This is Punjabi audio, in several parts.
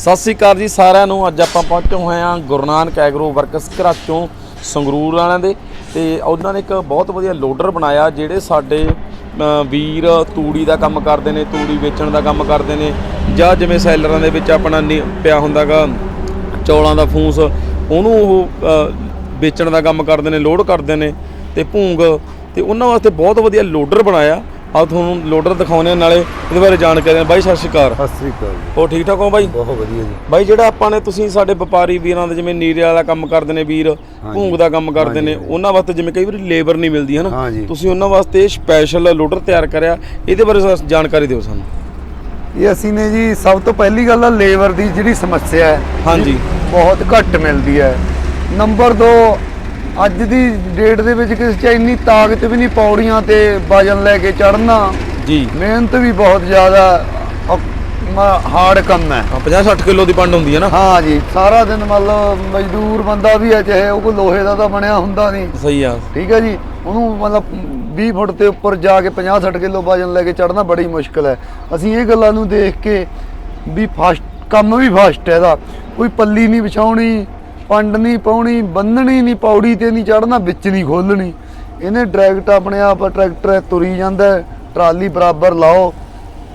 ਸਤਿ ਸ੍ਰੀ ਅਕਾਲ ਜੀ ਸਾਰਿਆਂ ਨੂੰ। ਅੱਜ ਆਪਾਂ ਪਹੁੰਚੇ ਹੋਏ ਹਾਂ ਗੁਰੂ ਨਾਨਕ ਐਗਰੋ ਵਰਕਸ ਘਰਾਚੋਂ ਸੰਗਰੂਰ ਵਾਲਿਆਂ ਦੇ ਤੇ ਉਹਨਾਂ ਨੇ ਇੱਕ ਬਹੁਤ ਵਧੀਆ ਲੋਡਰ ਬਣਾਇਆ ਜਿਹੜੇ ਸਾਡੇ ਵੀਰ ਤੂੜੀ ਦਾ ਕੰਮ ਕਰਦੇ ਨੇ, ਤੂੜੀ ਵੇਚਣ ਦਾ ਕੰਮ ਕਰਦੇ ਨੇ ਜਾਂ ਜਿਵੇਂ ਸੈਲਰਾਂ ਦੇ ਵਿੱਚ ਆਪਣਾ ਨੀ- ਪਿਆ ਹੁੰਦਾਗਾ, ਚੌਲਾਂ ਦਾ ਫੂਸ, ਉਹਨੂੰ ਉਹ ਵੇਚਣ ਦਾ ਕੰਮ ਕਰਦੇ ਨੇ, ਲੋਡ ਕਰਦੇ ਨੇ ਤੇ ਭੂੰਗ ਤੇ ਉਹਨਾਂ ਵਾਸਤੇ ਬਹੁਤ ਵਧੀਆ ਲੋਡਰ ਬਣਾਇਆ। ਆ ਤੁਹਾਨੂੰ ਲੋਡਰ ਦਿਖਾਉਣੇ ਨਾਲੇ ਇਹਦੇ ਬਾਰੇ ਜਾਣਕਾਰੀ। ਬਾਈ ਸਤਿ ਸ਼੍ਰੀ ਅਕਾਲ। ਸਤਿ ਸ੍ਰੀ ਅਕਾਲ ਜੀ। ਹੋਰ ਠੀਕ ਠਾਕ ਹੋ ਬਾਈ? ਬਹੁਤ ਵਧੀਆ ਜੀ। ਬਾਈ ਜਿਹੜਾ ਆਪਾਂ ਨੇ ਤੁਸੀਂ ਸਾਡੇ ਵਪਾਰੀ ਵੀਰਾਂ ਦਾ ਜਿਵੇਂ ਨੀਰੇ ਵਾਲਾ ਕੰਮ ਕਰਦੇ ਨੇ ਵੀਰ ਭੂੰਗ ਦਾ ਕੰਮ ਕਰਦੇ ਨੇ ਉਹਨਾਂ ਵਾਸਤੇ ਜਿਵੇਂ ਕਈ ਵਾਰੀ ਲੇਬਰ ਨਹੀਂ ਮਿਲਦੀ ਹੈ ਨਾ। ਤੁਸੀਂ ਉਹਨਾਂ ਵਾਸਤੇ ਸਪੈਸ਼ਲ ਲੋਡਰ ਤਿਆਰ ਕਰਿਆ ਇਹਦੇ ਬਾਰੇ ਜਾਣਕਾਰੀ ਦਿਓ ਸਾਨੂੰ। ਇਹ ਅਸੀਂ ਨੇ ਜੀ ਸਭ ਤੋਂ ਪਹਿਲੀ ਗੱਲ ਆ ਲੇਬਰ ਦੀ ਜਿਹੜੀ ਸਮੱਸਿਆ ਹੈ ਹਾਂਜੀ। ਬਹੁਤ ਘੱਟ ਮਿਲਦੀ ਹੈ। ਨੰਬਰ 2 ਅੱਜ ਦੀ ਡੇਟ ਦੇ ਵਿੱਚ ਕਿਸੇ 'ਚ ਇੰਨੀ ਤਾਕਤ ਵੀ ਨਹੀਂ ਪੌੜੀਆਂ ਤੇ ਵਜਨ ਲੈ ਕੇ ਚੜਨਾ ਜੀ। ਮਿਹਨਤ ਵੀ ਬਹੁਤ ਜ਼ਿਆਦਾ ਹਾਰਡ ਕੰਮ ਹੈ। 50 60 ਕਿਲੋ ਦੀ ਪੰਡ ਹੁੰਦੀ ਹੈ ਨਾ? ਹਾਂ ਜੀ ਸਾਰਾ ਦਿਨ ਮਤਲਬ ਮਜ਼ਦੂਰ ਬੰਦਾ ਵੀ ਹੈ ਚਾਹੇ ਉਹ ਕੋਈ ਲੋਹੇ ਦਾ ਤਾਂ ਬਣਿਆ ਹੁੰਦਾ ਨਹੀਂ। ਸਹੀ ਆ। ਠੀਕ ਹੈ ਜੀ ਉਹਨੂੰ ਮਤਲਬ 20 ਫੁੱਟ ਤੇ ਉੱਪਰ ਜਾ ਕੇ 50 60 ਕਿਲੋ ਵਜਨ ਲੈ ਕੇ ਚੜਨਾ ਬੜੀ ਮੁਸ਼ਕਲ ਹੈ। ਅਸੀਂ ਇਹ ਗੱਲਾਂ ਨੂੰ ਦੇਖ ਕੇ ਵੀ ਫਾਸਟ ਕੰਮ ਵੀ ਫਾਸਟ ਹੈ ਇਹਦਾ। ਕੋਈ ਪੱਲੀ ਨਹੀਂ ਵਿਛਾਉਣੀ ਪੰਡ ਨਹੀਂ ਪਾਉਣੀ ਬੰਨਣੀ ਨਹੀਂ ਪੌੜੀ ਤੇ ਨਹੀਂ ਚੜਨਾ ਵਿੱਚ ਨਹੀਂ ਖੋਲਣੀ ਇਹਨੇ ਡਾਇਰੈਕਟ ਆਪਣੇ ਆਪ ਟਰੈਕਟਰ ਤੁਰੀ ਜਾਂਦਾ ਟਰਾਲੀ ਬਰਾਬਰ ਲਾਓ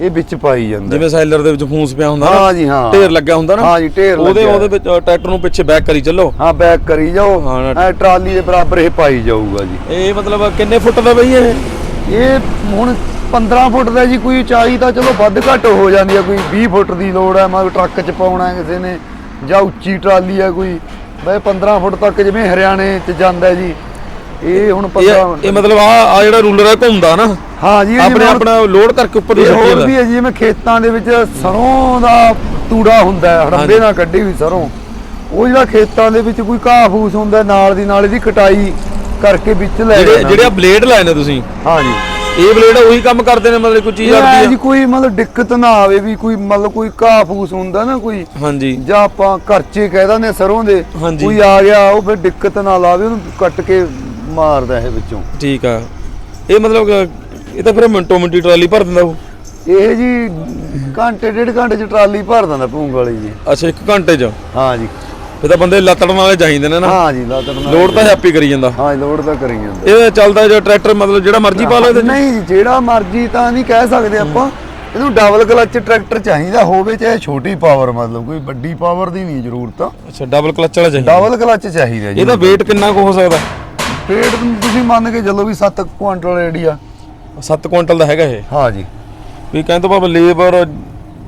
ਇਹ ਵਿੱਚ ਪਾਈ ਜਾਂਦਾ ਜਿਵੇਂ ਸੈਲਰ ਦੇ ਵਿੱਚ ਫੂਸ ਪਿਆ ਹੁੰਦਾ ਨਾ ਹਾਂ ਜੀ, ਹਾਂ। ਢੇਰ ਲੱਗਿਆ ਹੁੰਦਾ ਨਾ ਹਾਂ ਜੀ, ਢੇਰ ਉਹਦੇ। ਉਹਦੇ ਵਿੱਚ ਟਰੈਕਟਰ ਨੂੰ ਪਿੱਛੇ ਬੈਕ ਕਰੀ ਚੱਲੋ। ਹਾਂ ਬੈਕ ਕਰੀ ਜਾਓ। ਹਾਂ, ਟਰਾਲੀ ਦੇ ਬਰਾਬਰ ਇਹ ਪਾਈ ਜਾਊਗਾ ਜੀ। ਇਹ ਮਤਲਬ ਕਿੰਨੇ ਫੁੱਟ ਦਾ ਬਈ ਇਹ? ਇਹ ਹੁਣ 15 ਫੁੱਟ ਦਾ ਜੀ ਕੋਈ ਉਚਾਈ ਤਾਂ ਚਲੋ ਵੱਧ ਘੱਟ ਹੋ ਜਾਂਦੀ ਹੈ ਕੋਈ 20 ਫੁੱਟ ਦੀ ਲੋੜ ਹੈ ਮਤਲਬ ਟਰੱਕ 'ਚ ਪਾਉਣਾ ਕਿਸੇ ਨੇ ਜਾਂ ਉੱਚੀ ਟਰਾਲੀ ਹੈ ਕੋਈ। ਬਈ 15 ਫੁੱਟ ਤੱਕ ਜਿਵੇਂ ਹਰਿਆਣੇ 'ਚ ਜਾਂਦਾ ਜੀ ਇਹ ਹੁਣ 15 ਇਹ ਮਤਲਬ ਆ ਆ ਜਿਹੜਾ ਰੂਲਰ ਹੈ ਘੁੰਮਦਾ ਨਾ? ਹਾਂ ਜੀ ਆਪਣੇ ਆਪਣਾ ਲੋਡ ਕਰਕੇ ਉੱਪਰ ਦੀ ਹੋਰ ਵੀ ਹੈ ਜੀ ਜਿਵੇਂ ਖੇਤਾਂ ਦੇ ਵਿੱਚ ਸਰੋਂ ਦਾ ਤੂੜਾ ਹੁੰਦਾ ਹੈ। ਹੜੰਬੇ ਨਾਲ ਕੱਢੀ ਹੋਈ ਸਰੋਂ। ਉਹ ਜਿਹੜਾ ਖੇਤਾਂ ਦੇ ਵਿੱਚ ਕੋਈ ਘਾਹ ਫੂਸ ਹੁੰਦਾ ਨਾਲ ਦੀ ਨਾਲ ਇਹਦੀ ਕਟਾਈ ਕਰਕੇ ਵਿੱਚ ਲੈ ਜਿਹੜੇ। ਜਿਹੜੇ ਬਲੇਡ ਲਾਏ ਨੇ ਤੁਸੀਂ। ਹਾਂ ਜੀ। ਇਹ ਬਲੇਡ ਉਹੀ ਕੰਮ ਕਰਦੇ ਨੇ ਮਤਲਬ ਕੋਈ ਚੀਜ਼ ਅੜਦੀ ਜੀ ਆ? ਕੋਈ ਮਤਲਬ ਦਿੱਕਤ ਨਾ ਆਵੇ ਵੀ ਕੋਈ ਮਤਲਬ ਕੋਈ ਘਾਹ ਫੂਸ ਹੁੰਦਾ ਨਾ ਕੋਈ। ਹਾਂਜੀ। ਜਾਂ ਆਪਾਂ ਖਰਚੇ ਕਹਿ ਦਿੰਦੇ ਹਾਂ ਸਰੋਂ ਦੇ। ਕੋਈ ਆ ਗਿਆ ਉਹ ਫਿਰ ਦਿੱਕਤ ਨਾ ਲਾਵੇ ਉਹਨੂੰ ਕੱਟ ਕੇ ਮਾਰਦਾ ਇਹ ਵਿੱਚੋਂ। ਠੀਕ ਆ। ਇਹ ਮਤਲਬ ਇਹ ਤਾਂ ਫਿਰ ਮਿੰਟੋ ਮਿੰਟੀ ਟਰਾਲੀ ਭਰ ਦਿੰਦਾ ਉਹ? ਇਹ ਜੀ ਘੰਟੇ ਡੇਢ ਘੰਟੇ ਚ ਟਰਾਲੀ ਭਰ ਦਿੰਦਾ ਭੂੰਗ ਵਾਲੀ ਜੀ। ਅੱਛਾ 1 ਘੰਟੇ ਚ? ਹਾਂ ਜੀ। ਫਿਰ ਤਾਂ ਬੰਦੇ ਲੱਤੜਨ ਵਾਲੇ ਚਾਹੀਦੇ ਨੇ ਨਾ। ਹਾਂ ਜੀ ਲਾਤੜ ਨਾਲ ਲੋਡ ਤਾਂ ਹੈਪੀ ਕਰੀ ਜਾਂਦਾ। ਹਾਂ ਜੀ, ਲੋਡ ਤਾਂ ਕਰੀ ਜਾਂਦਾ। ਇਹ ਚੱਲਦਾ ਜੋ ਟਰੈਕਟਰ ਮਤਲਬ ਜਿਹੜਾ ਮਰਜ਼ੀ ਪਾ ਲਓ ਇਹਦੇ ਚ। ਨਹੀਂ ਜੀ, ਜਿਹੜਾ ਮਰਜ਼ੀ ਤਾਂ ਨਹੀਂ ਕਹਿ ਸਕਦੇ ਆਪਾਂ। ਇਹਨੂੰ ਡਬਲ ਕਲਚ ਟਰੈਕਟਰ ਚਾਹੀਦਾ ਹੋਵੇ ਚਾਹੇ ਛੋਟੀ ਪਾਵਰ ਮਤਲਬ ਕੋਈ ਵੱਡੀ ਪਾਵਰ ਦੀ ਨਹੀਂ ਜ਼ਰੂਰਤ। ਅੱਛਾ ਡਬਲ ਕਲਚ ਵਾਲਾ ਚਾਹੀਦਾ। ਡਬਲ ਕਲਚ ਚਾਹੀਦਾ ਜੀ। ਇਹਦਾ weight ਕਿੰਨਾ ਕੁ ਹੋ ਸਕਦਾ? ਪੇਟ ਤੁਸੀਂ ਮੰਨ ਕੇ ਚੱਲੋ ਵੀ 7 ਕੁਆਂਟਲ ਏਡੀਆ 7 ਕੁਇੰਟਲ ਦਾ ਹੈਗਾ ਇਹ। ਹਾਂ ਜੀ। ਵੀ ਕਹਿੰਦੇ ਬਾਬਾ ਲੇਬਰ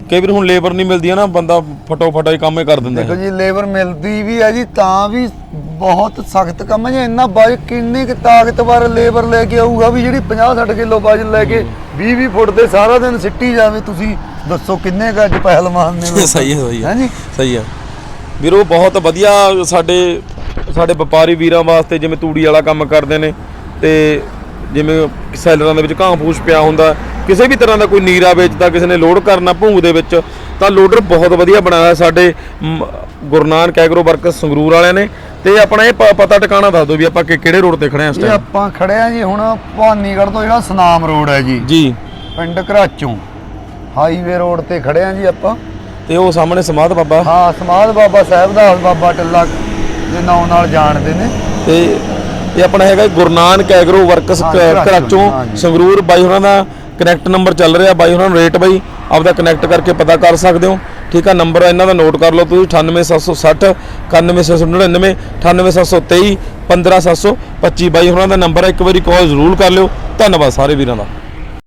ਕਈ ਵਾਰ ਹੁਣ ਲੇਬਰ ਨਹੀਂ ਮਿਲਦੀ ਹੈ ਨਾ ਬੰਦਾ ਫਟੋ ਫਟਾ ਹੀ ਕੰਮ ਹੀ ਕਰ ਦਿੰਦਾ ਦੇਖੋ ਹੈ ਜੀ ਲੇਬਰ ਮਿਲਦੀ ਵੀ ਹੈ ਜੀ ਤਾਂ ਵੀ ਬਹੁਤ ਸਖਤ ਕੰਮ ਹੈ ਜੀ। ਇੰਨਾ ਬਾਜ ਕਿੰਨੀ ਕੁ ਤਾਕਤਵਰ ਲੇਬਰ ਲੈ ਕੇ ਆਊਗਾ ਵੀ ਜਿਹੜੀ 50 60 ਕਿਲੋ ਵਜਨ ਲੈ ਕੇ 20 20 ਫੁੱਟ ਦੇ ਸਾਰਾ ਦਿਨ ਸਿੱਟੀ ਜਾਵੇ। ਤੁਸੀਂ ਦੱਸੋ ਕਿੰਨੇ ਕੁ ਅੱਜ ਪਹਿਲਵਾਨ ਨੇ? ਸਹੀ ਹੈ ਸਹੀ ਹੈ। ਹਾਂਜੀ ਸਹੀ ਹੈ। ਵੀਰੋ ਬਹੁਤ ਵਧੀਆ ਸਾਡੇ ਸਾਡੇ ਵਪਾਰੀ ਵੀਰਾਂ ਵਾਸਤੇ ਜਿਵੇਂ ਤੂੜੀ ਵਾਲਾ ਕੰਮ ਕਰਦੇ ਨੇ ਤੇ ਜਿਵੇਂ ਸੈਲਰਾਂ ਦੇ ਵਿੱਚ ਘਾਹ ਫੂਸ ਪਿਆ ਹੁੰਦਾ ਕਿਸੇ ਵੀ ਤਰ੍ਹਾਂ ਦਾ ਕੋਈ ਨੀਰਾ ਵੇਚਦਾ ਕਿਸੇ ਨੇ ਲੋਡ ਕਰਨਾ ਭੂੰਗ ਦੇ ਵਿੱਚ ਤਾਂ ਲੋਡਰ ਬਹੁਤ ਵਧੀਆ ਬਣਾਇਆ ਸਾਡੇ ਮ, ਗੁਰੂ ਨਾਨਕ ਐਗਰੋ ਵਰਕਸ ਸੰਗਰੂਰ ਵਾਲਿਆਂ ਨੇ। ਤੇ ਆਪਣਾ ਇਹ ਪਤਾ ਟਿਕਾਣਾ ਦੱਸ ਦਿਓ ਵੀ ਆਪਾਂ ਕਿਹੜੇ ਰੋਡ ਤੇ ਖੜੇ ਆ ਇਸ ਇਹ ਟਾਈਮ ਆਪਾਂ ਖੜੇ ਆ ਜੀ ਹੁਣ ਭਵਾਨੀਗੜ੍ਹ ਤੋਂ ਜਿਹੜਾ ਸਨਾਮ ਰੋਡ ਹੈ ਜੀ। ਜੀ। ਪਿੰਡ ਘਰਾਚੋਂ ਹਾਈਵੇ ਰੋਡ ਤੇ ਖੜੇ ਆ ਜੀ ਆਪਾਂ। ਤੇ ਉਹ ਸਾਹਮਣੇ ਸਮਾਧ ਬਾਬਾ। ਹਾਂ ਸਮਾਧ ਬਾਬਾ ਸਾਹਿਬ ਦਾ ਬਾਬਾ ਟੱਲਾ ਦੇ ਨਾਂ ਨਾਲ ਜਾਣਦੇ ਨੇ। ਤੇ ਇਹ ਆਪਣਾ ਹੈਗਾ ਗੁਰੂ ਨਾਨਕ ਐਗਰੋ ਵਰਕਸ ਘਰਾਚੋਂ। ਸੰਗਰੂਰ ਬਾਈ ਹੋਰਾਂ ਦਾ ਕਨੈਕਟ ਨੰਬਰ ਚੱਲ ਰਿਹਾ ਬਾਈ, ਉਹਨਾਂ ਨੂੰ ਰੇਟ ਬਾਈ ਆਪਦਾ ਕਨੈਕਟ ਕਰਕੇ ਪਤਾ ਕਰ ਸਕਦੇ ਹੋ। ਠੀਕ ਆ, ਨੰਬਰ ਇਹਨਾਂ ਦਾ ਨੋਟ ਕਰ ਲਓ ਤੁਸੀਂ 98760 91699 98723 15725 ਬਾਈ, ਉਹਨਾਂ ਦਾ ਨੰਬਰ ਹੈ ਇੱਕ ਵਾਰੀ ਕਾਲ ਜ਼ਰੂਰ ਕਰ ਲਿਓ। ਧੰਨਵਾਦ ਸਾਰੇ ਵੀਰਾਂ ਦਾ।